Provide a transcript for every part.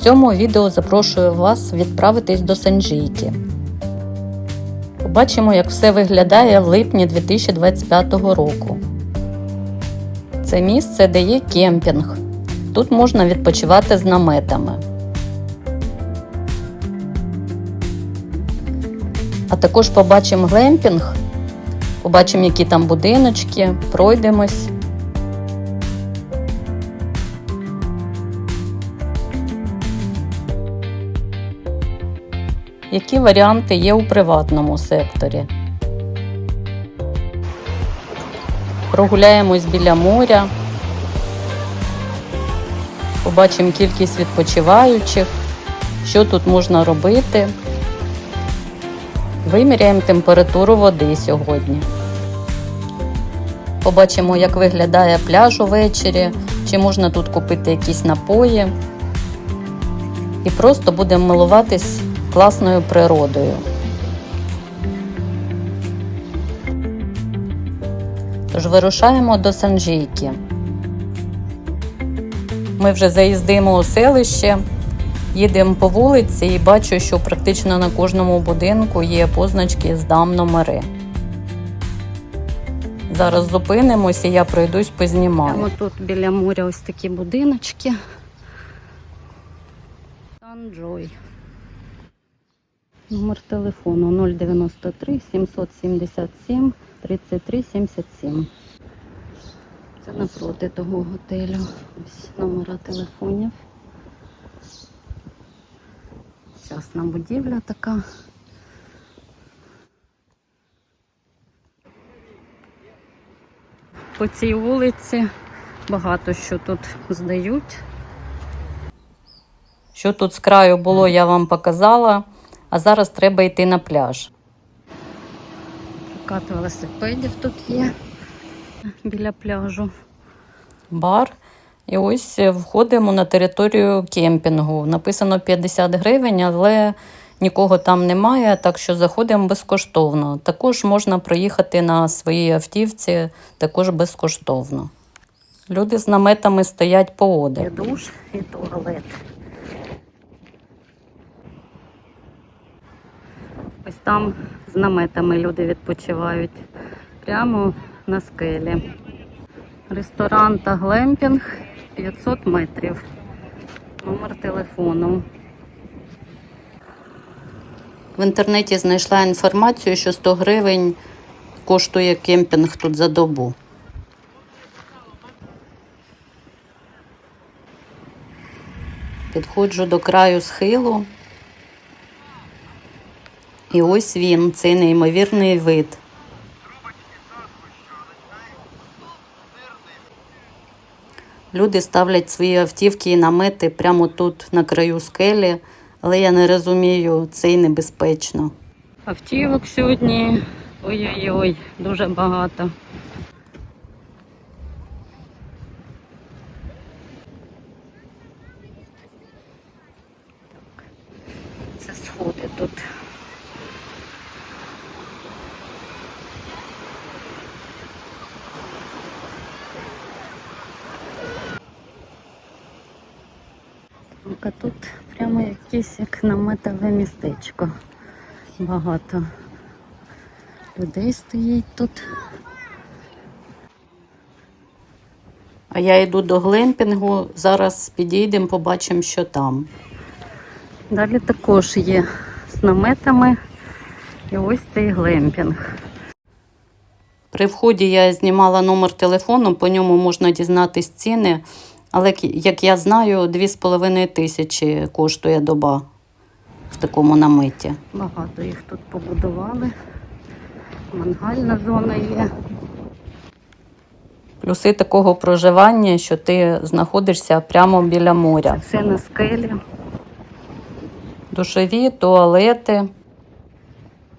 В цьому відео запрошую вас відправитись до Санджійки. Побачимо, як все виглядає в липні 2025 року. Це місце, де є кемпінг. Тут можна відпочивати з наметами. А також побачимо глемпінг, побачимо, які там будиночки, пройдемось. Які варіанти є у приватному секторі? Прогуляємось біля моря, побачимо кількість відпочиваючих, що тут можна робити. Виміряємо температуру води сьогодні. Побачимо, як виглядає пляж увечері, чи можна тут купити якісь напої. І просто будемо милуватись класною природою. Тож вирушаємо до Санжійки. Ми вже заїздимо у селище, їдемо по вулиці і бачу, що практично на кожному будинку є позначки здам номери. Зараз зупинимося, я пройдусь познімаю. Прямо тут біля моря ось такі будиночки. Санджой. Номер телефону 093 777 33 77. Це напроти того готелю. Ось номера телефонів. Частна будівля така. По цій вулиці багато що тут здають. Що тут з краю було, я вам показала, а зараз треба йти на пляж. Прокат велосипедів тут є біля пляжу. Бар. І ось входимо на територію кемпінгу. Написано 50 гривень, але нікого там немає, так що заходимо безкоштовно. Також можна проїхати на своїй автівці, також безкоштовно. Люди з наметами стоять поодаль. Є душ і туалет. Ось там з наметами люди відпочивають прямо на скелі. Ресторан та глемпінг 500 метрів. Номер телефону. В інтернеті знайшла інформацію, що 100 гривень коштує кемпінг тут за добу. Підходжу до краю схилу. І ось він, цей неймовірний вид. Люди ставлять свої автівки і намети прямо тут, на краю скелі, але я не розумію, це й небезпечно. Автівок сьогодні ой-ой-ой, дуже багато. Це сходи тут. А тут прямо якесь як наметове містечко. Багато людей стоїть тут. А я йду до глемпінгу, зараз підійдемо, побачимо, що там. Далі також є з наметами і ось цей глемпінг. При вході я знімала номер телефону, по ньому можна дізнатись ціни, але як я знаю, 2,5 тисячі коштує доба в такому наметі. Багато їх тут побудували. Мангальна зона є. Плюси такого проживання, що ти знаходишся прямо біля моря. Це все на скелі. Душові, туалети.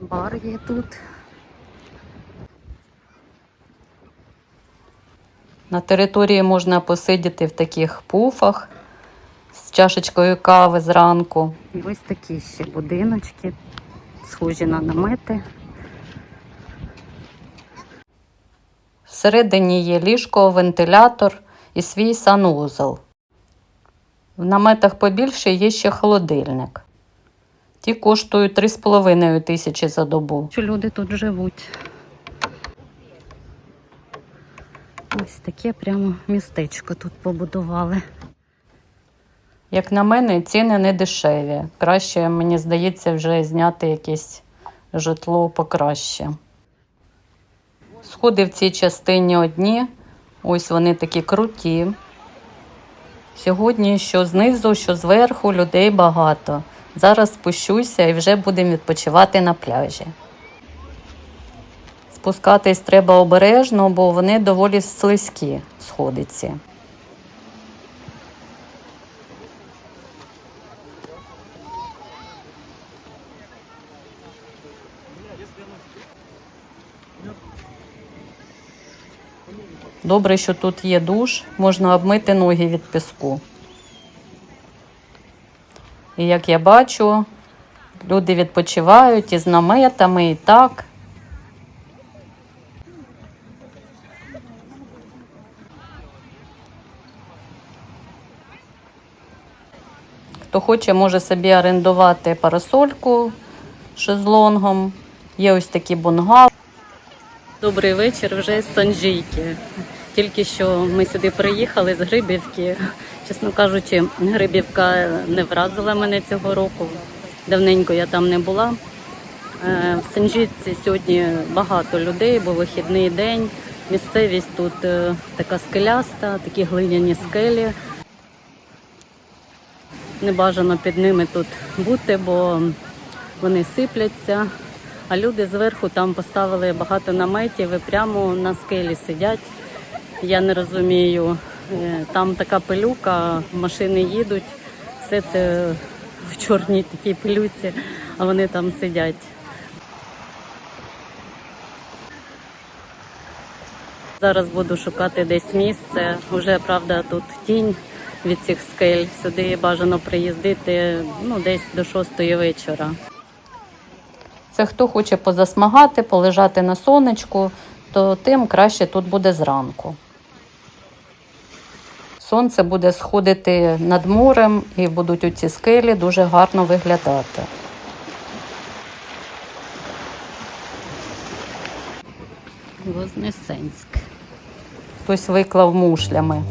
Бар є тут. На території можна посидіти в таких пуфах з чашечкою кави зранку. І ось такі ще будиночки, схожі на намети. Всередині є ліжко, вентилятор і свій санузел. В наметах побільше є ще холодильник. Ті коштують 3,5 тисячі за добу. Що люди тут живуть? Ось таке прямо містечко тут побудували. Як на мене, ціни не дешеві. Краще, мені здається, вже зняти якесь житло покраще. Сходи в цій частині одні. Ось вони такі круті. Сьогодні що знизу, що зверху людей багато. Зараз спущуся і вже будемо відпочивати на пляжі. Спускатись треба обережно, бо вони доволі слизькі сходиці. Добре, що тут є душ, можна обмити ноги від піску. І як я бачу, люди відпочивають із наметами і так. Хто хоче, може собі орендувати парасольку шезлонгом. Є ось такі бунгал. Добрий вечір вже з Санжійки. Тільки що ми сюди приїхали з Грибівки. Чесно кажучи, Грибівка не вразила мене цього року. Давненько я там не була. Е, В Санжівці сьогодні багато людей, бо вихідний день. Місцевість тут е, така скеляста, такі глиняні скелі. Не бажано під ними тут бути, бо вони сипляться. А люди зверху там поставили багато наметів і прямо на скелі сидять. Я не розумію, е, там така пилюка, машини їдуть, все це в чорній такій пилюці, а вони там сидять. Зараз буду шукати десь місце. Уже правда тут тінь від цих скель. Сюди бажано приїздити ну, десь до шостої вечора. Це хто хоче позасмагати, полежати на сонечку, то тим краще тут буде зранку. Сонце буде сходити над морем і будуть у ці скелі дуже гарно виглядати. Вознесенськ. Хтось виклав мушлями.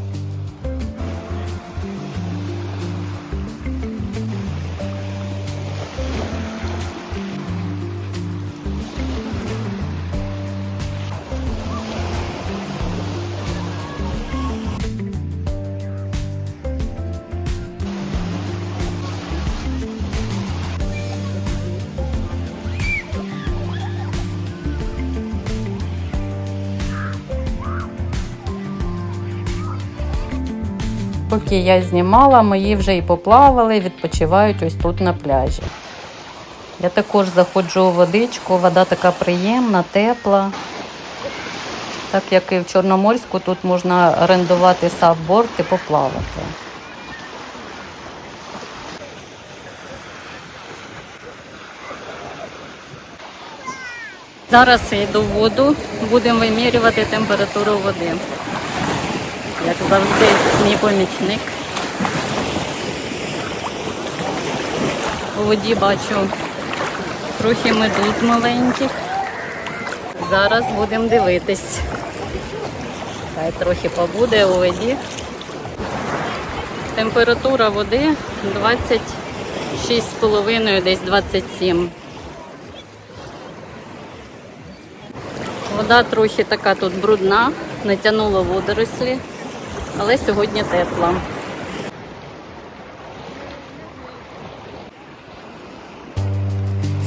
Поки я знімала, мої вже і поплавали, відпочивають ось тут на пляжі. Я також заходжу у водичку, вода така приємна, тепла. Так як і в Чорноморську, тут можна орендувати сабборд і поплавати. Зараз я йду в воду, будемо вимірювати температуру води як завжди, мій помічник. У воді бачу трохи медуз маленьких. Зараз будемо дивитись. Хай трохи побуде у воді. Температура води 26,5, десь 27. Вода трохи така тут брудна, натягнула водорослі але сьогодні тепла.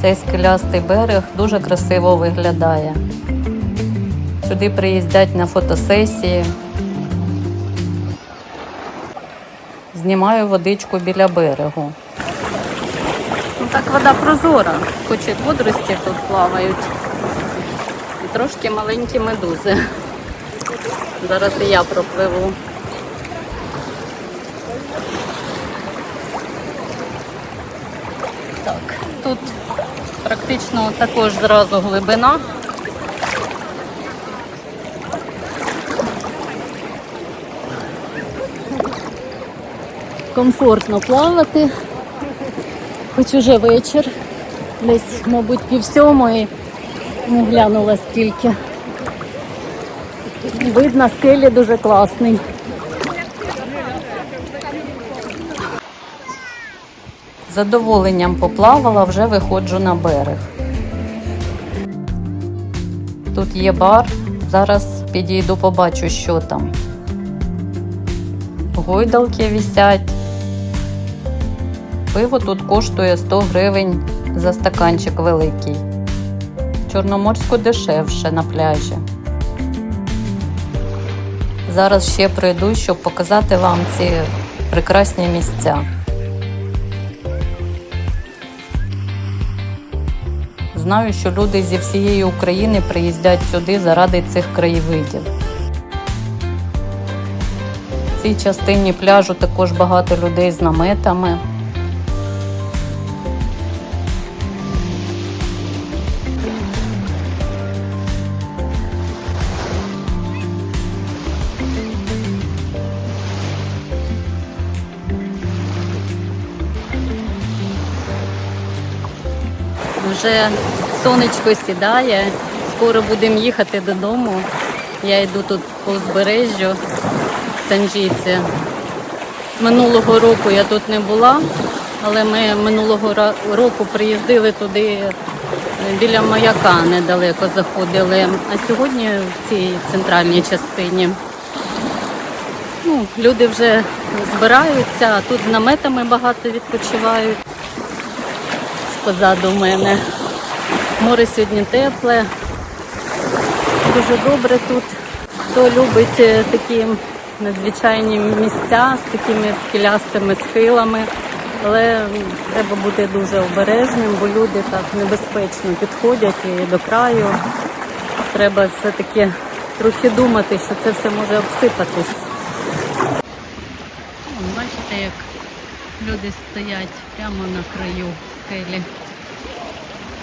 Цей скелястий берег дуже красиво виглядає. Сюди приїздять на фотосесії. Знімаю водичку біля берегу. Ну, Так вода прозора, хоч і водорості тут плавають. І трошки маленькі медузи. Зараз і я пропливу. Так, тут практично також зразу глибина. комфортно плавати. Хоч уже вечір, десь, мабуть, пів сьомої, не глянула скільки. Вид на скелі дуже класний. Задоволенням поплавала, вже виходжу на берег. Тут є бар. Зараз підійду, побачу, що там. Гойдалки висять. Пиво тут коштує 100 гривень за стаканчик великий. Чорноморську дешевше на пляжі. Зараз ще прийду, щоб показати вам ці прекрасні місця. Знаю, що люди зі всієї України приїздять сюди заради цих краєвидів. В цій частині пляжу також багато людей з наметами. Вже сонечко сідає, скоро будемо їхати додому. Я йду тут по узбережжю Санжіці. Минулого року я тут не була, але ми минулого року приїздили туди е, біля маяка недалеко заходили. А сьогодні в цій центральній частині. Ну, люди вже збираються, а тут з наметами багато відпочивають позаду мене. Море сьогодні тепле, дуже добре тут. Хто любить е, такі надзвичайні місця з такими скелястими схилами, але треба бути дуже обережним, бо люди так небезпечно підходять і до краю. Треба все-таки трохи думати, що це все може обсипатись. Бачите, як люди стоять прямо на краю скелі.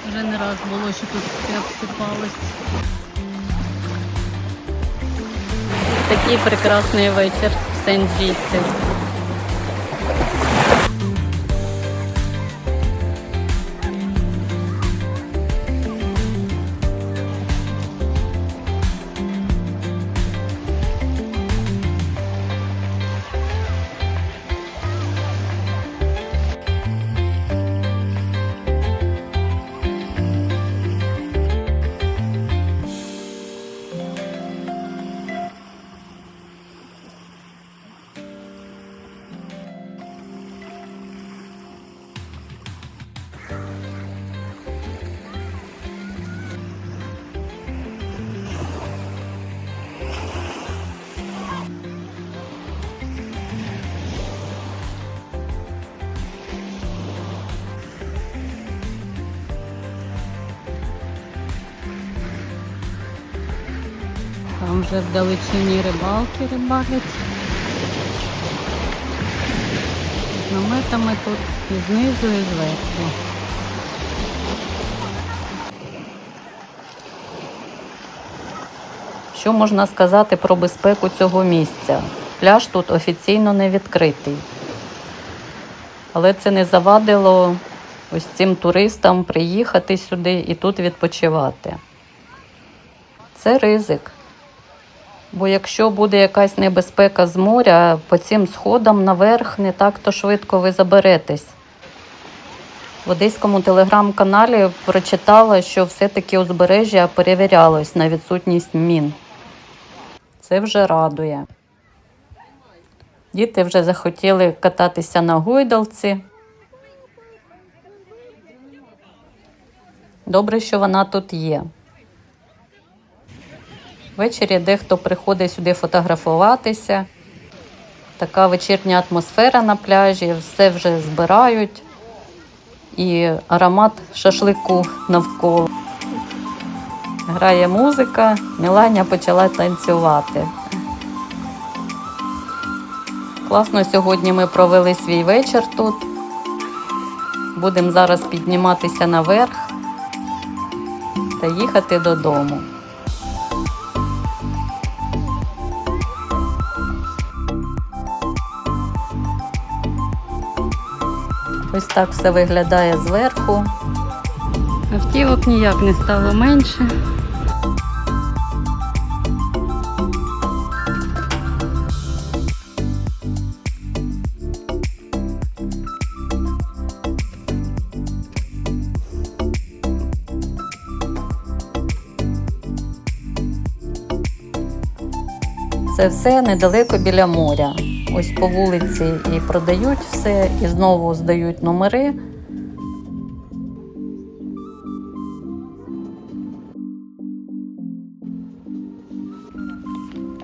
Вже не раз було, що тут обсипалось. Такий прекрасний вечір в Сен-Джітці. Там вже вдалечині рибалки рибалять. З наметами тут і знизу, і зверху. Що можна сказати про безпеку цього місця? Пляж тут офіційно не відкритий. Але це не завадило ось цим туристам приїхати сюди і тут відпочивати. Це ризик. Бо якщо буде якась небезпека з моря, по цим сходам наверх не так то швидко ви заберетесь. В одеському телеграм-каналі прочитала, що все-таки узбережжя перевірялось на відсутність мін. Це вже радує. Діти вже захотіли кататися на гойдалці. Добре, що вона тут є. Ввечері дехто приходить сюди фотографуватися. Така вечірня атмосфера на пляжі, все вже збирають. І аромат шашлику навколо. Грає музика, Міланя почала танцювати. Класно сьогодні ми провели свій вечір тут. Будемо зараз підніматися наверх та їхати додому. Ось так все виглядає зверху. Автівок ніяк не стало менше. Це все недалеко біля моря. Ось по вулиці і продають все, і знову здають номери.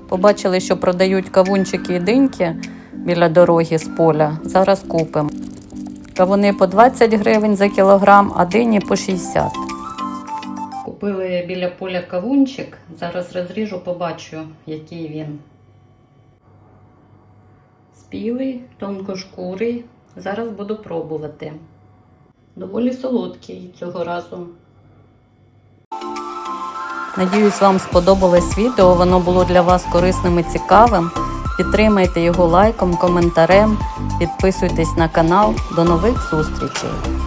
Побачили, що продають кавунчики і диньки біля дороги з поля. Зараз купимо. Кавуни по 20 гривень за кілограм, а дині по 60. Купили біля поля кавунчик. Зараз розріжу, побачу, який він. Спілий, тонкошкурий. Зараз буду пробувати. Доволі солодкий цього разу. Надіюсь, вам сподобалось відео. Воно було для вас корисним і цікавим. Підтримайте його лайком, коментарем, підписуйтесь на канал. До нових зустрічей!